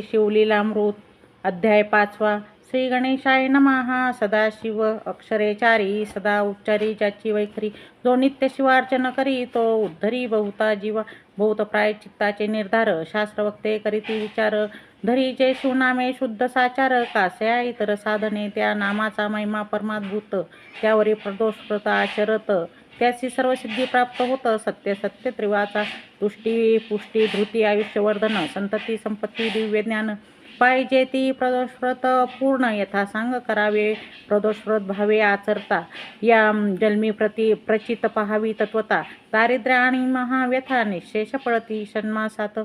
शिवलीलामृत अध्याय पाचवा. श्री गणेशाय नमः. सदाशिव अक्षरेचारी सदा उच्चारी ज्याची वैखरी. जो नित्य शिवार्चन करी तो उद्धरी बहुता जीवा. बहुत प्रायचित्ताचे निर्धार शास्त्रवक्ते करीती विचार. धरी जे शिवनामे शुद्ध साचार कास्या इतर साधने त्या नामाचा महिमा परमाद्भूत. त्यावरी प्रदोष प्रत आचरत. त्याची सर्व सिद्धी प्राप्त होत. सत्य सत्य त्रिवाचा तुष्टी पुष्टी धृती आयुष्यवर्धन संतती संपत्ती दिव्य ज्ञान. पाहिजे ती प्रदोषव्रत पूर्ण यथा सांग करावे प्रदोषव्रत भावे आचरता. या जन्मी प्रति प्रचित पहावी तत्वता. दारिद्र्य आणि महाव्यथा निशेष पळती षण्मासात.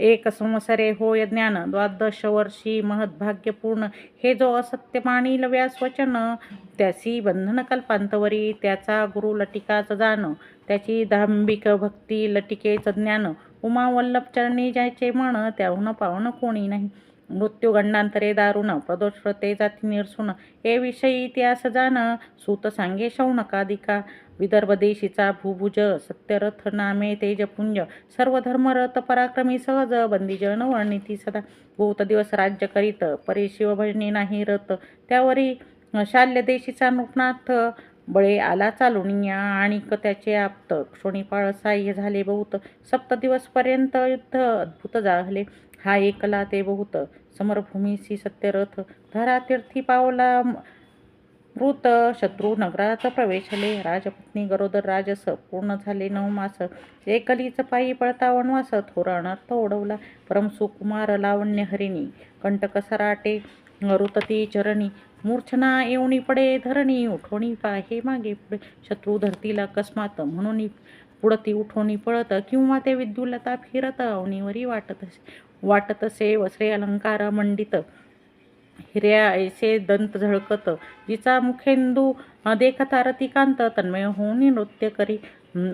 एक संवत्सरे होय ज्ञान द्वादश वर्षी महद्भाग्यपूर्ण. हे जो असत्य मानिल व्यास वचन त्यासी बंधन कल्पांतवरी त्याचा गुरु लटिकाच जाण त्याची दांभिक भक्ती लटिकेच ज्ञान. उमावल्लभ चरणी जायचे म्हण त्याहून पाहुणं कोणी नाही. मृत्यू गंडांतरे दारुण प्रदोषते जाती निरसुन. हे विषयी इतिहास जाण सूत सांगे शौनकादिका विदर्भ देशीचा भूभुज सत्यरथ नामे तेजपुंज. सर्व धर्मरथ पराक्रमी सहज बंदीजन वर्णिती सदा. बहुत दिवस राज्य करीत परे शिवभजनी नाही रथ त्यावरी शाल्य देशीचा नृपनाथ. बळे आला चालुनिया आणि त्याचे आप्त. क्षोणीपाळ साह्य झाले बहुत. सप्त दिवसपर्यंत युद्ध अद्भुत झाले. हा एकला ते बहुत. समरभूमीसी सत्यरथ धरातीर्थी पावला मृत. शत्रू नगरात प्रवेशले. राजपत्नी गरोदर राजस पूर्ण झाले नऊ मास. एकलीच पायी पळता वनवास. थोर अनर्थ ओढवला परमसुकुमार लावण्य हरिणी. कंटक सराटे ऋतती चरणी. मूर्छना येऊनी पडे. धरणी उठोणी पाहे मागे पुढे. शत्रू धरतीला अकस्मात म्हणून पुढती उठवणी पळत. किंवा ते विद्युलता फिरत. अवनीवरी वाटत वाटत असे वस्रे अलंकार मंडित. हिऱ्या ऐसे दंत झळकत. जिचा मुखेंदू देखता रतिकांत तन्मय होऊन नृत्य करी.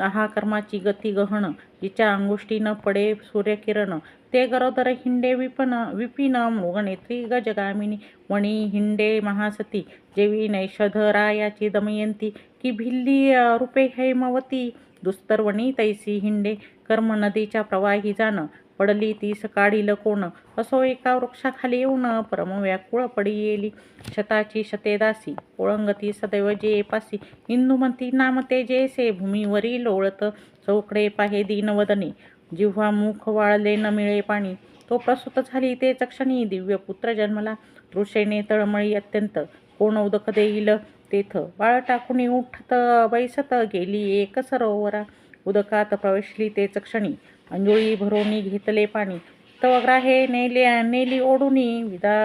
आहा कर्माची गती गहन. जिच्या अंगुष्टी न पडे सूर्यकिरण. ते गरोदर हिंडे विपन विपिन मृगनेत्री गजगामिनी वणी हिंडे महासती. जेवी नैषधरायाची दमयंती. की भिल्ली रूपे हैमवती. दुस्तरवणी तैसी हिंडे. कर्म नदीच्या प्रवाही जाणं. पडली ती सकाळी कोण असो एका वृक्षाखाली येऊन परम व्याकुळ पडी येली. शताची शतेदासी ओळंगती सदैव जे पासी. इंदुमती नामते जेसे भूमीवरी लोळत. चौकडे पाहे दीनवदने जिव्हा मुख वाळले न मिळे पाणी. तो प्रसूत झाली ते चक्षणी दिव्य पुत्र जन्मला. तृषेने तळमळी अत्यंत कोण उदक देईल तेथ. बाळ टाकून उठत बैसत गेली एक सरोवरा. उदकात प्रवेशली ते चक्षणी अंजुळी भरोनी घेतले पाणी. तवग्राहे नेले नेली ओढुनी विदा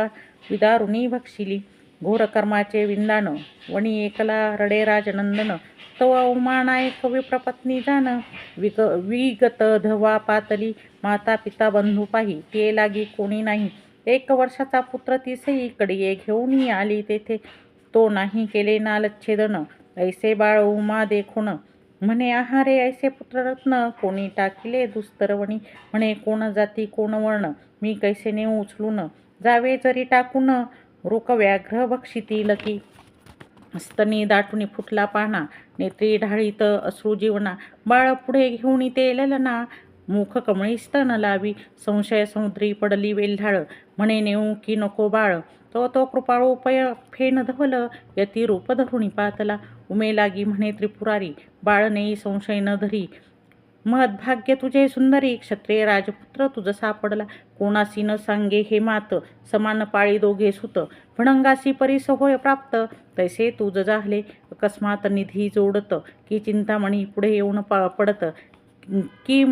विदारुनी भक्षिली. घोर कर्माचे विंदान वणी एकला रडे राजनंदन. तव उमानायक विप्रपत्नी जाण विग विगत धवा पातली माता पिता बंधू पाही. ते लागी कोणी नाही. एक वर्षाचा पुत्र तिसही कडये घेऊनही आली तेथे. तो नाही केले नालच्छेदन. ऐसे बाळ उमा देखून म्हणे आहारे ऐसे पुत्ररत्न कोणी टाकिले दुस्तरवणी. म्हणे कोण जाती कोण वर्ण. मी कैसे नेऊ उचलून? जावे जरी टाकून रुक व्याघ्र भक्षिती लकी स्तनी दाटुनी फुटला पाना. नेत्री ढाळीत अश्रू जीवना. बाळ पुढे घेऊन ते ललना. मुख कमळी स्तन लावी. संशय समुद्री पडली वेल्हाळ. म्हणे नेऊ की नको बाळ. तो तो कृपाळू पय फेन धवल यती रूप धरुणी पातला. उमे लागी म्हणे त्रिपुरारी बाळने संशय न धरी. महद्भाग्य तुझे सुंदरी क्षत्रिय राजपुत्र तुझं सापडला. कोणासी न सांगे हे मात समान पाळी दोघे सुत. भणंगासी परिस होय प्राप्त तैसे तुझ जाहले अकस्मात निधी जोडत. की चिंतामणी पुढे येऊन पडत. की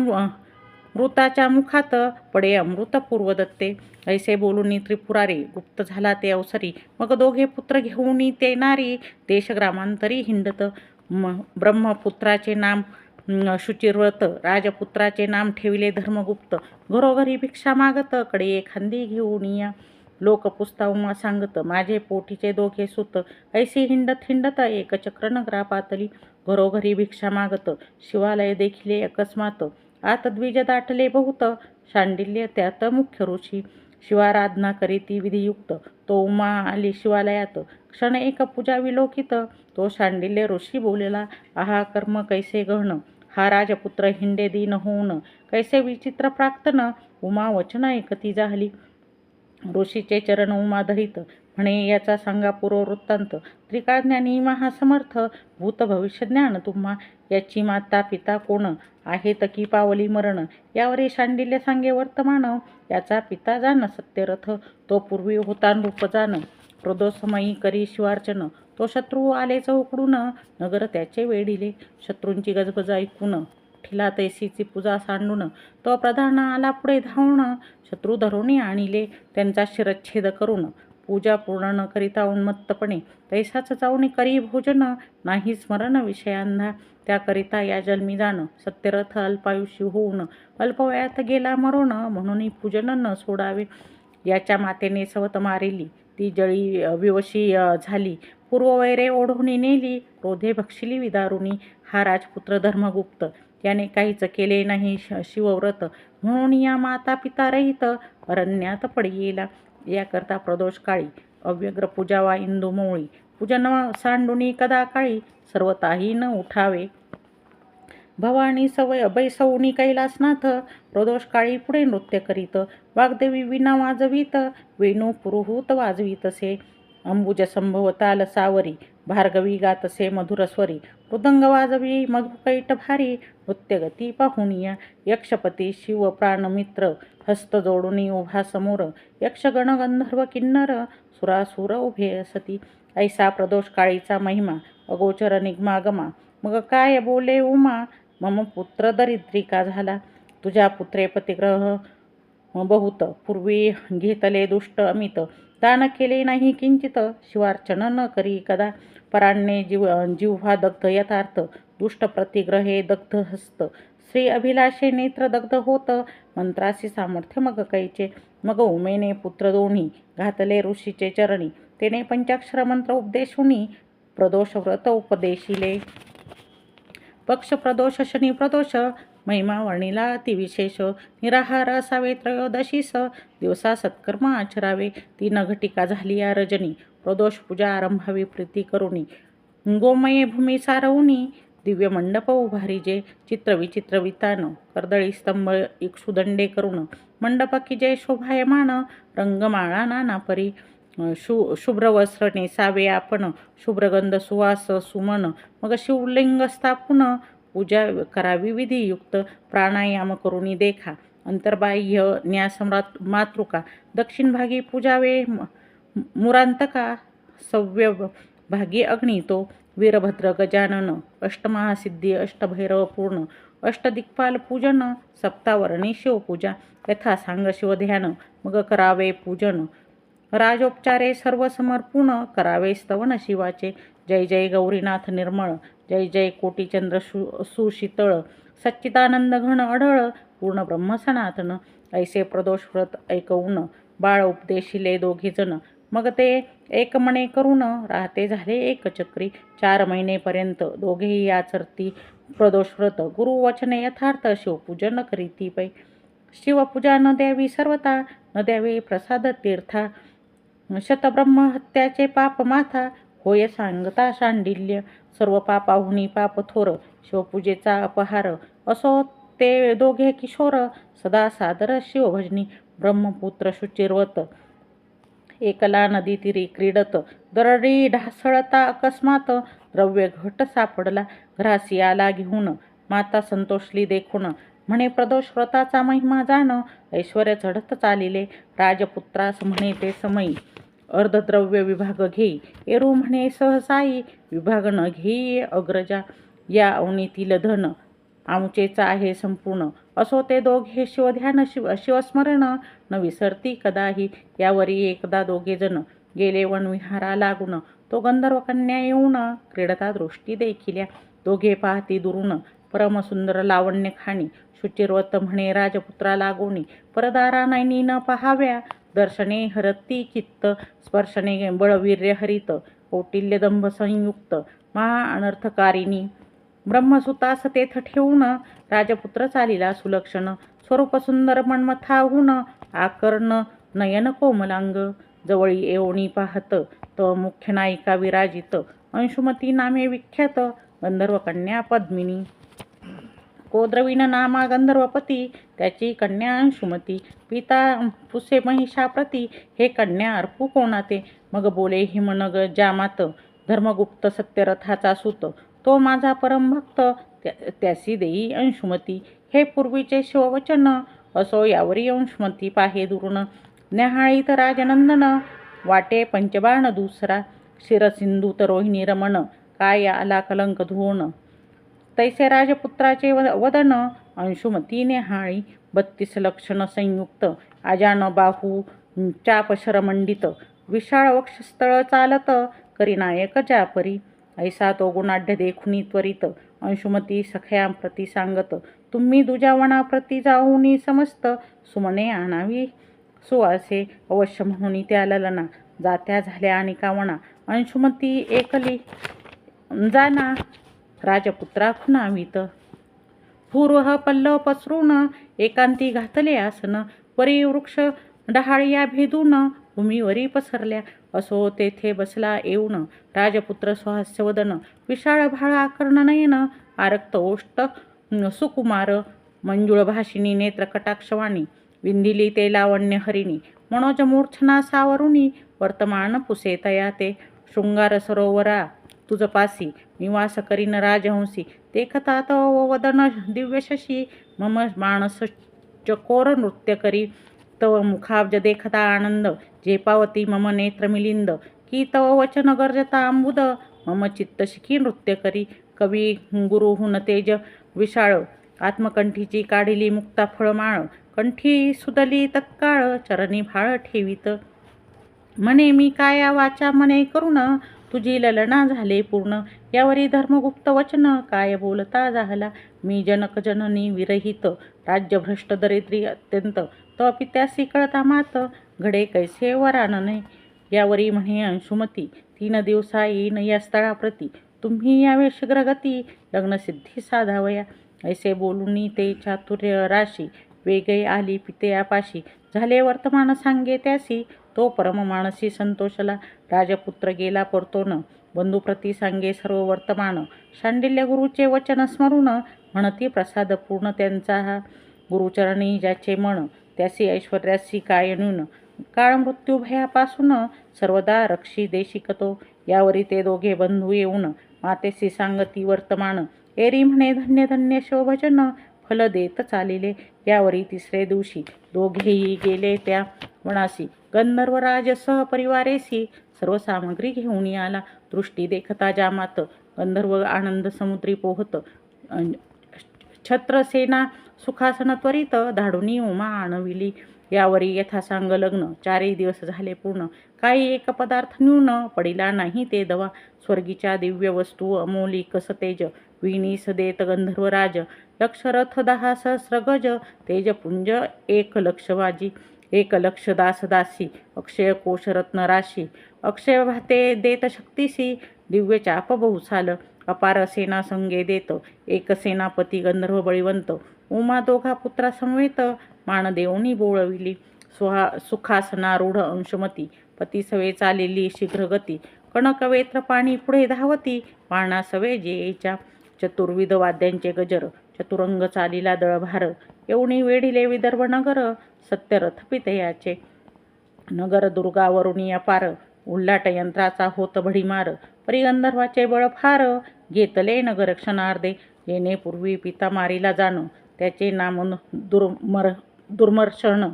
मृताच्या मुखात पडे अमृत पूर्वदत्ते. ऐसे बोलून त्रिपुरारी गुप्त झाला ते अवसरी. मग दोघे पुत्र घेऊन ते नारी देशग्रामांतरी हिंडत. म ब्रह्मपुत्राचे नाम शुचिरव्रत राजपुत्राचे नाम ठेविले धर्मगुप्त. घरोघरी भिक्षा मागत कडे एखादी घेऊन या. लोक पुस्ता उमा सांगत माझे पोटीचे दोघे सुत. ऐसी हिंडत हिंडत एकचक्र नगरा पातली. घरोघरी भिक्षा मागत शिवालय देखिले अकस्मात आत द्विज दाटले बहुत शांडिल्य त्यात मुख्य ऋषी. शिवाराधना करीती विधियुक्त तो उमा आली शिवालयात. क्षण एक पूजा विलोकित तो शांडिल्य ऋषी बोलला आहा कर्म कैसे गहन? हा राजपुत्र हिंडे दीन होऊन कैसे विचित्र प्राक्तन? उमा वचन एकती झाली ऋषीचे चरण उमा धरित म्हणे याचा सांगा पूर्व वृत्तांत. त्रिकाळज्ञानी महासमर्थ भूत भविष्य ज्ञान तुम्हा याची माता पिता कोण? आहेत की पावली मरण? यावरी शांडिल्य सांगे वर्तमान. याचा पिता जाण सत्यरथ तो पूर्वी होता नृप जाण. क्रोधोसमयी करी शिवार्चन तो शत्रू आले चौकडून. नगर त्याचे वेडिले शत्रूंची गजबज ऐकून. ठिला तैसीची पूजा सांडून. तो प्रधान आला पुढे धावणं शत्रू धरून आणिले त्यांचा शिरच्छेद करून. पूजा पूर्ण न करिता उन्मत्तपणे तैसाच जाऊन करी भोजन नाही स्मरण विषयांना. त्याकरिता या जन्मी जाणं सत्यरथ अल्पायुषी होऊन अल्पवयात गेला मरून म्हणून पूजन न सोडावे. याच्या मातेने सवत मारिली. ती जळी विवशी झाली. पूर्ववैरे ओढूनी नेली. क्रोधे भक्षिली विदारुणी हा राजपुत्र धर्मगुप्त. याने काहीच केले नाही श शिवव्रत. म्हणून या माता पिता रहित अरण्यात पडियेला याकरता प्रदोष काळी अव्यग्र पूजावा इंदू मोळी पूजन सांडुनी कदा काळी सर्वताही न उठावे. भवानी सवय बैसवणी कैलासनाथ प्रदोष काळी पुढे नृत्य करीत वाग्देवी विना वाजवीत वेणू पुरुहूत वाजवीतसे अंबुज संभव सावरी भार्गवी गातसे मधुरस्वरी मृदंग वाजवी मधुकैट भारी नृत्यगती पाहुनिया. यक्षपती शिव प्राणमित्र हस्त जोडुनी उभा समोर. यक्षगण गंधर्व किन्नर सुरासुर उभे असती. ऐसा प्रदोष काळीचा महिमा अगोचर निगमागमा. मग काय बोले उमा? मम पुत्र दरिद्रिका झाला. तुझ्या पुत्रे पतिग्रह बहुत पूर्वी घेतले दुष्ट अमित. दान केले नाही किंचित. शिवार्चन न करी कदा. पराण्ये जीव जिव्हा दग्ध यथार्थ. दुष्ट प्रतिग्रहे दग्ध हस्त श्री अभिलाषे नेत्र दग्ध होत. मंत्रासी सामर्थ्य मग कैचे? मग उमेने पुत्र दोन्ही घातले ऋषीचे चरणी. तेने पंचाक्षर मंत्र उपदेशुनी प्रदोष व्रत उपदेशिले. पक्ष प्रदोष शनी प्रदोष महिमा वर्णिला अतिविशेष निराहार असावे त्रयोदशीस. दिवसा सत्कर्म आचरावे. ती नघटिका झाली या रजनी प्रदोष पूजा आरंभावी प्रीती करुणी गोमये भूमी सारवणी दिव्य मंडप उभारीजे चित्र चित्रविचित्र वितान कर्दळी स्तंभ इक्षुदंडे करुण मंडप की जय शोभायमान रंगमाळा नाना परी शु शुभ्र वस्त्र नेसावे आपण शुभ्रगंध सुवास सुमन मग शिवलिंग स्थापून पूजा करावी विधियुक्त प्राणायाम करुणी देखा अंतर्बाह्य न्यासम्रात मातृका दक्षिण भागी पूजावे मुरांतका सव्य भागी अग्नितो वीरभद्र गजानन अष्टमहासिद्धी अष्टभैरव पूर्ण अष्टदिक्पाल पूजन सप्तावर्णी शिवपूजा यथा सांग शिवध्यान मग करावे पूजन. राजोपचारे सर्व समर्पूर्ण करावे स्तवन शिवाचे. जय जय गौरीनाथ निर्मळ जय जय कोटीचंद्र सु सुशीतळ. सच्चिदानंद घन अढळ पूर्ण ब्रह्म सनातन. ऐसे प्रदोष व्रत ऐकवून बाळ उपदेशिले दोघीजण मग ते एक मणे करून राहते झाले एकचक्री चार महिनेपर्यंत दोघेही आचरती प्रदोषव्रत. गुरुवचने यथार्थ शिवपूजन करीती पै. शिवपूजा न द्यावी सर्वता न द्यावे प्रसाद तीर्था. शतब्रह्म हत्याचे पाप माथा होय सांगता शांडिल्य. सर्व पापाहुनी पाप थोर शिवपूजेचा अपहार असो ते दोघे किशोर. सदा सादर शिवभजनी ब्रह्मपुत्र शुचिर्वत. एकला नदी तिरी क्रीडत. दरडी ढासळता अकस्मात द्रव्य घट सापडला. घरासी आला घेऊन माता संतोषली देखून म्हणे प्रदोष व्रताचा महिमा जाण ऐश्वर चढत चालिले. राजपुत्रास म्हणे ते समयी अर्धद्रव्य विभाग घेई एरू म्हणे सहसाई विभाग न घेई अग्रजा. या अवनीतील धन आमचेच आहे संपूर्ण. असो ते दोघे शिवध्यान शिव शिवस्मरण. न विसरती कदाही यावरी एकदा दोघे जण. गेले वनविहारा लागून. तो गंधर्व कन्या येऊन क्रीडता दृष्टी देखिल्या. दोघे पाहती दुरून. परमसुंदर लावण्य खाणी. शुचिर्वत म्हणे राजपुत्रा लागोणी परदारा नैनी न पहाव्या. दर्शने हरती चित्त. स्पर्शने बळवीर्य हरित. कौटिल्य दंभ संयुक्त महा अनर्थकारिणी. ब्रह्मसुतास तेथ ठेवून राजपुत्र चालिला सुलक्षण स्वरूप सुंदर मन्मथाहून आकर्ण नयन कोमलांग. जवळी येवणी पाहत त मुख्य नायिका विराजित. अंशुमती नामे विख्यात गंधर्व कन्या पद्मिनी कोद्रवीन नामा गंधर्वपती त्याची कन्या अंशुमती. पिता पुसे महिषाप्रती हे कन्या अर्पू कोणाते मग बोले हिमनग जामात. धर्मगुप्त सत्यरथाचा सुत. तो माझा परमभक्त त्या- त्यासी देई अंशुमती. हे पूर्वीचे शिववचन असो यावरी अंशुमती पाहे दुर्ण. न्याहाळीत राजनंदन वाटे पंचबाण दुसरा. शिरसिंधूत रोहिणी रमण काय आला कलंक धुवण तैसे राजपुत्राचे वदन अंशुमतीने हाळी बत्तीस लक्षण संयुक्त आजान बाहू चापशरमंडित. विशाळ वक्षस्थळ चालत करिनायक जापरी. ऐसा तो गुणाढ्य देखुनी त्वरित अंशुमती सख्या प्रती सांगत तुम्ही दुजावनाप्रती जाऊनी समस्त सुमने आणावी. सुवासे अवश्य म्हणून त्या ललना जात्या झाल्या आणि कावणा अंशुमती एकली जाना राजपुत्रा खुनावीत पूर्व पल्लव पसरून एकांती घातले आसन वरी वृक्ष डहाळ्या भेदून भूमीवरी पसरल्या असो तेथे बसला येऊन राजपुत्र स्वहास्यवदन विशाळ भाळ आकर्ण नयन आरक्त ओष्ट सुकुमार मंजुळ भाषिणी नेत्र कटाक्षवाणी विंदिली ते लावण्य हरिणी मनोज मूर्छना सावरुणी वर्तमान पुसे तया ते शृंगार सरोवरा तुझपासी निवास करीन राजहंसी देखता तव वदन दिव्यशशी मम मानस चकोर नृत्य करी तव मुखाब्ज देखता आनंद झेपावती मम नेत्र मिलिंद। की तव वचन गर्जता अंबुद मम चित्तशिखी नृत्य करी। कवी गुरुहुन तेज विशाळ। आत्मकंठीची काढिली मुक्ता फळमाळ। कंठी सुदली तत्काळ चरणी भाळ ठेवीत। म्हणे मी काया वाचा मने करुण? तुझी ललना झाले पूर्ण। यावरी धर्मगुप्त वचन काय बोलता झाला मी जनक जननी विरहित। राज्यभ्रष्ट दरिद्री अत्यंत। तो पित्यासी कळता मात घडे कैसे वरानने यावरी म्हणे अंशुमती तीन दिवसा येईन या स्थळाप्रती. तुम्ही यावे शीघ्रगती लग्नसिद्धी साधावया. ऐसे बोलूनी ते चातुर्य राशी वेगळे आली पितेयापाशी. झाले वर्तमान सांगे त्यासी तो परम मानसी संतोषला. राजपुत्र गेला परतोन बंधुप्रती सांगे सर्व वर्तमान. शांडिल्य गुरुचे वचन स्मरून म्हणती प्रसाद पूर्ण त्यांचा. हा गुरुचरणी ज्याचे मन त्यासी ऐश्वर्यासी काय न्यून काळ मृत्यू भयापासून सर्वदा रक्षी देशिकतो यावरी ते दोघे बंधू येऊन मातेसी सांगती वर्तमान. एरी म्हणे धन्य धन्य शोभजन फल देत चालिले. यावरी तिसरे दिवशी दोघेही गेले त्या वनासी. गंधर्वराज सहपरिवारेसी सर्व सामग्री घेऊन आला दृष्टी देखता जामात. गंधर्व आनंद समुद्री पोहत. छत्रसेना सुखासन त्वरित धाडुनी उमा आणविली यावरी यथासांग लग्न चारही दिवस झाले पूर्ण. काही एक पदार्थ न्यून पडिला नाही ते दवा. स्वर्गीच्या दिव्य वस्तू अमोली कसतेज विणीस देत गंधर्वराज लक्षरथ दहा सहस्र गज. तेजपुंज एक लक्षवाजी एक लक्ष दास दासी. अक्षय कोश रत्न राशी. अक्षय भाते देत शक्तीसी. दिव्य चाप बहुसाल. अपार सेना संगे देत. एक सेनापती गंधर्व बळीवंत उमा दोघा पुत्रासमवेत मान मानदेवनी बोळविली. सुहा सुखासनारूढ अंशमती. पती सवे चालेली शीघ्रगती. कणकवेत्र पाणी पुढे धावती. पाळणा सवे जेच्या चतुर्विध वाद्यांचे गजर. चतुरंग चालीला दळभार. एवढी वेढिले विदर्भ नगर. सत्यरथ पितयाचे. नगर दुर्गावरुणी अपार. उल्लाट यंत्राचा होत भडीमार. परी गंधर्वाचे बळ फार घेतले नगर क्षणार्धे येणे पूर्वी पिता मारीला जाणं त्याचे नाम दुर्मर दुर्मर्षण.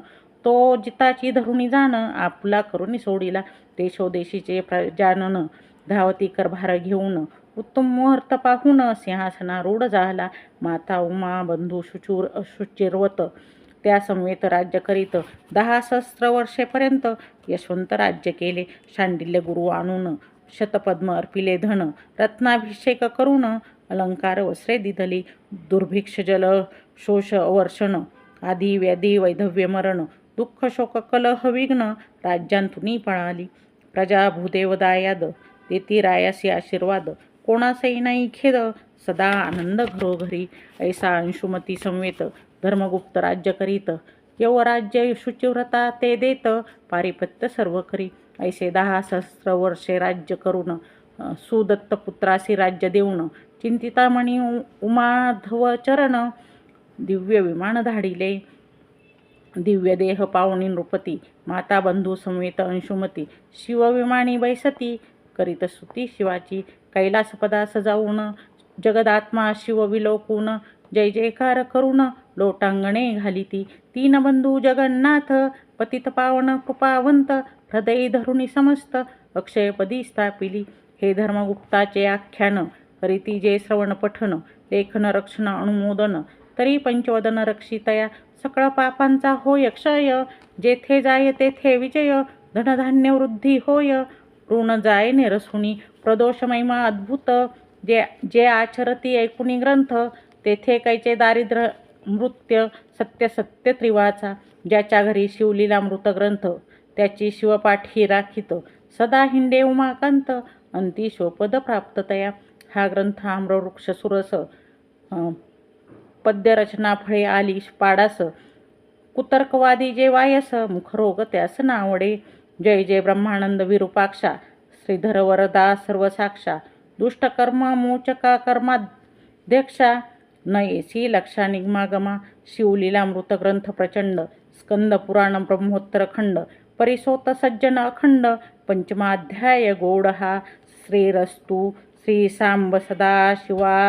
तो जिताची धरुणी जाणं आपला करुणी सोडिला. देशोदेशीचे प्रजानन धावती करभार घेऊन उत्तम मुहूर्त पाहून सिंहासनारूढ झाला. माता उमा बंधू शुचूर शुचिरवत. त्या समवेत राज्य करीत दहा सहस्र वर्षेपर्यंत यशवंत राज्य केले. शांडिल्य गुरु आणून शतपद्म अर्पिले धन रत्नाभिषेक करून अलंकार वस्त्रे दिधली दुर्भिक्ष जल शोष वर्षण आदी व्याधी वैधव्य मरण दुःख शोक कलह विघ्न राज्यांतुनी पळाली. प्रजा भूदेव दायाद देती रायासी आशीर्वाद कोणासही नाही खेद सदा आनंद घरोघरी. ऐसा अंशुमती संवेत धर्मगुप्त राज्य करीत यवराज्य शुचिव्रता ते देत पारिपत्य सर्व करी ऐसे दहा सहस्र वर्षे राज्य करून सुदत्तपुत्रासी सुदत्त राज्य देऊन चिंतितामणी उमाधव चरण दिव्य विमान धाडिले दिव्य देह पावनी नृपती माता बंधू समेत अंशुमती शिवविमानी बैसती करीत स्तुती शिवाची कैलासपदा सजावून जगदात्मा शिव विलोकून जय जयकार करून लोटांगणे घालिती तीन बंधू जगन्नाथ पतित पावन कृपावंत हृदयी धरुणी समस्त अक्षयपदी स्थापिली. हे धर्मगुप्ताचे आख्यान करीती जे श्रवण पठन लेखन रक्षण अनुमोदन तरी पंचवदन रक्षितया. सकळ पापांचा होय क्षय जेथे जाय तेथे विजय धनधान्य वृद्धी होय. ऋण जाय निरसुनी प्रदोष महिमा अद्भुत जे जे आचरती ऐकुणी ग्रंथ तेथे कैचे दारिद्र्य मृत्य सत्य सत्य त्रिवाचा ज्याच्या घरी शिवलीला मृत ग्रंथ त्याची शिवपाठी राखीत. सदा हिंडे उमाकांत अंती शोपद प्राप्ततया हा ग्रंथ आम्रवृक्ष सुरस. पद्यरचना फळे आली पाडास. कुतर्कवादी जे वायस मुखरोग त्यास नावडे. जय जय ब्रह्मानंद विरूपाक्षा. श्रीधर वरदा सर्वसाक्षा. दुष्टकर्म मोचका कर्माध्यक्षा. नयेसी लक्षा निगमागमा. शिवलीला मृतग्रंथ प्रचंड. स्कंद पुराण ब्रह्मोत्तर खंड परिसोत सज्जन अखंड पंचमाध्याय गोड हा श्रीरस्तु श्री सांब सदाशिवार्पणमस्तू